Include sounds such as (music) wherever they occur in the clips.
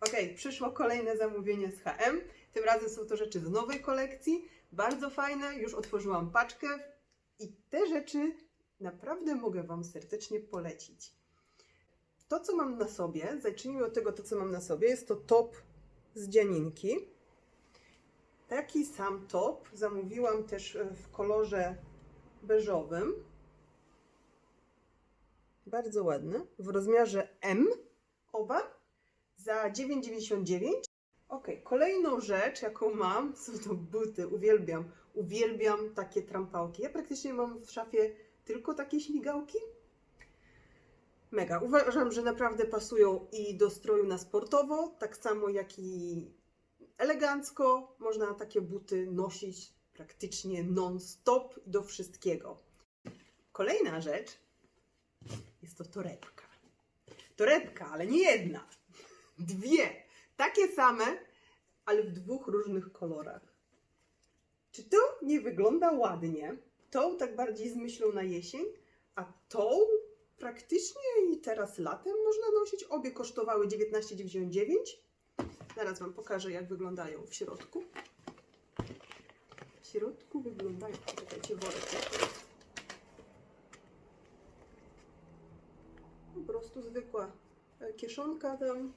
Ok, przyszło kolejne zamówienie z HM. Tym razem są to rzeczy z nowej kolekcji. Bardzo fajne, już otworzyłam paczkę i te rzeczy naprawdę mogę Wam serdecznie polecić. To, co mam na sobie, zacznijmy od tego, to co mam na sobie, jest to top z dzianinki. Taki sam top zamówiłam też e, w kolorze beżowym. Bardzo ładny, w rozmiarze M oba za 9,99. Ok, kolejną rzecz, jaką mam, (laughs) są to buty. Uwielbiam, uwielbiam takie trampałki. Ja praktycznie mam w szafie tylko takie śmigałki. Mega. Uważam, że naprawdę pasują i do stroju na sportowo, tak samo jak i elegancko. Można takie buty nosić praktycznie non-stop do wszystkiego. Kolejna rzecz jest to torebka. Torebka, ale nie jedna. Dwie. Takie same, ale w dwóch różnych kolorach. Czy to nie wygląda ładnie? Tą tak bardziej z myślą na jesień, a tą praktycznie i teraz latem można nosić. Obie kosztowały 19,99. Zaraz Wam pokażę, jak wyglądają w środku. W środku wyglądają. Czekajcie, worek. Po prostu zwykła e, kieszonka tam.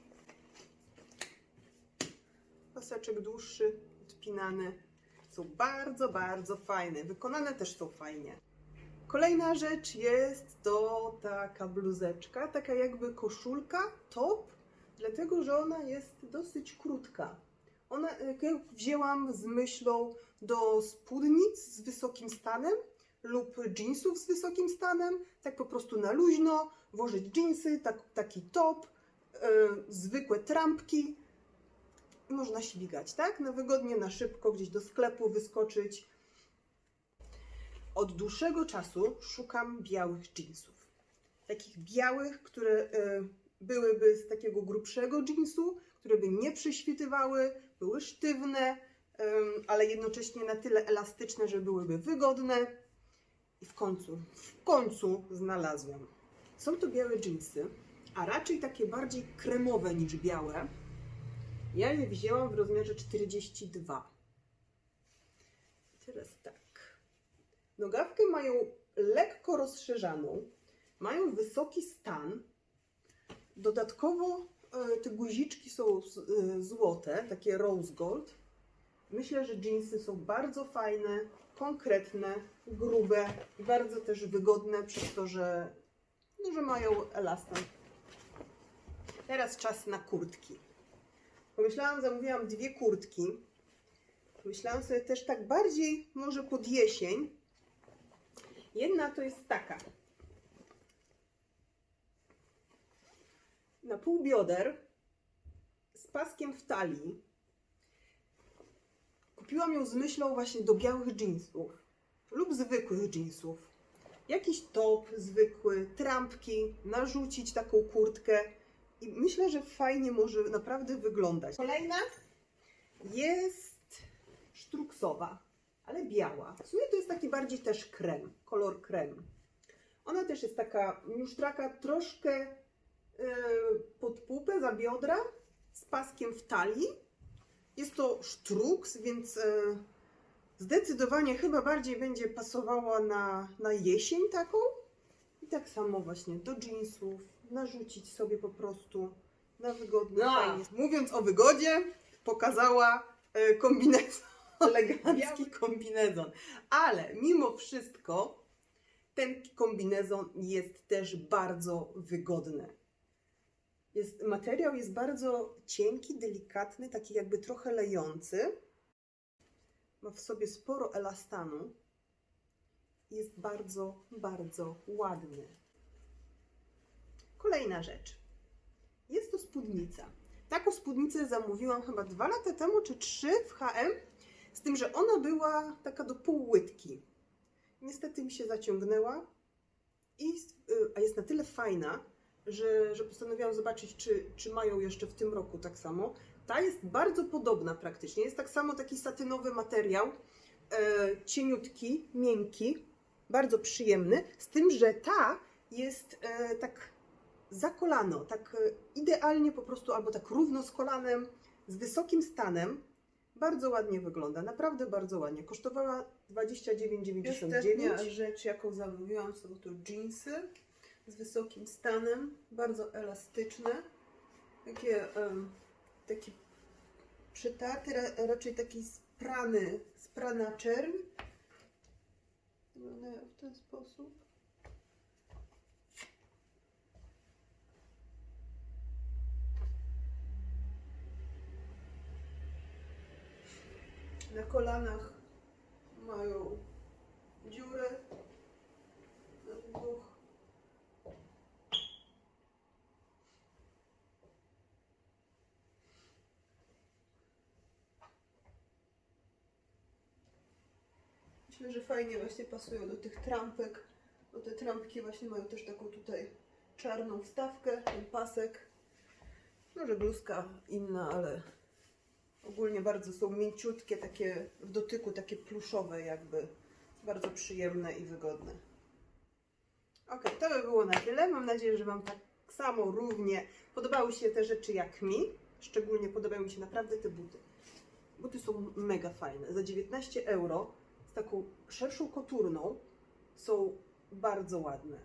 Paseczek dłuższy, odpinany. Są bardzo, bardzo fajne. Wykonane też są fajnie. Kolejna rzecz jest to taka bluzeczka, taka jakby koszulka, top, dlatego że ona jest dosyć krótka. Ona wzięłam z myślą do spódnic z wysokim stanem lub jeansów z wysokim stanem, tak po prostu na luźno, włożyć jeansy, tak, taki top, e, zwykłe trampki. Można śmigać, tak? Na wygodnie, na szybko, gdzieś do sklepu wyskoczyć. Od dłuższego czasu szukam białych jeansów. Takich białych, które e, byłyby z takiego grubszego jeansu, które by nie prześwitywały, były sztywne, em, ale jednocześnie na tyle elastyczne, że byłyby wygodne. I w końcu, w końcu znalazłam. Są to białe jeansy, a raczej takie bardziej kremowe niż białe. Ja je wzięłam w rozmiarze 42. Teraz tak. Nogawkę mają lekko rozszerzaną, mają wysoki stan. Dodatkowo e, te guziczki są e, złote, takie rose gold. Myślę, że jeansy są bardzo fajne, konkretne, grube i bardzo też wygodne przez to, że, no, że mają elastan. Teraz czas na kurtki. Pomyślałam, zamówiłam dwie kurtki. Myślałam sobie też tak bardziej może pod jesień. Jedna to jest taka. Na pół bioder z paskiem w talii. Kupiłam ją z myślą właśnie do białych jeansów lub zwykłych jeansów. Jakiś top zwykły, trampki, narzucić taką kurtkę i myślę, że fajnie może naprawdę wyglądać. Kolejna jest sztruksowa, ale biała. W sumie to jest taki bardziej też krem, kolor krem. Ona też jest taka już troszkę e, pod pupę, za biodra, z paskiem w talii. Jest to sztruks, więc e, zdecydowanie chyba bardziej będzie pasowała na, na jesień taką. I tak samo właśnie do jeansów, narzucić sobie po prostu na wygodny, No. fajnie. Mówiąc o wygodzie, pokazała e, kombinezon, (laughs) elegancki kombinezon. Ale mimo wszystko ten kombinezon jest też bardzo wygodny. Jest, materiał jest bardzo cienki, delikatny, taki jakby trochę lejący. Ma w sobie sporo elastanu. Jest bardzo, bardzo ładny. Kolejna rzecz. Jest to spódnica. Taką spódnicę zamówiłam chyba dwa lata temu, czy trzy w HM, z tym, że ona była taka do półłytki. Niestety mi się zaciągnęła, i, y, a jest na tyle fajna, że, że postanowiłam zobaczyć, czy, czy mają jeszcze w tym roku tak samo. Ta jest bardzo podobna praktycznie. Jest tak samo taki satynowy materiał, e, cieniutki, miękki, bardzo przyjemny, z tym, że ta jest e, tak za kolano, tak e, idealnie po prostu, albo tak równo z kolanem, z wysokim stanem. Bardzo ładnie wygląda, naprawdę bardzo ładnie. Kosztowała 29,99. Ostatnia rzecz, jaką zamówiłam, są to jeansy z wysokim stanem, bardzo elastyczne, takie, em, taki przytarty, ra, raczej taki sprany, sprana czerń. Wyglądają w ten sposób. Na kolanach mają dziury na dwóch. Myślę, że fajnie właśnie pasują do tych trampek, bo te trampki właśnie mają też taką tutaj czarną wstawkę, ten pasek. Może bluzka inna, ale ogólnie bardzo są mięciutkie, takie w dotyku, takie pluszowe jakby. Bardzo przyjemne i wygodne. Ok, to by było na tyle. Mam nadzieję, że Wam tak samo równie podobały się te rzeczy jak mi. Szczególnie podobają mi się naprawdę te buty. Buty są mega fajne. Za 19 euro z taką szerszą koturną są bardzo ładne.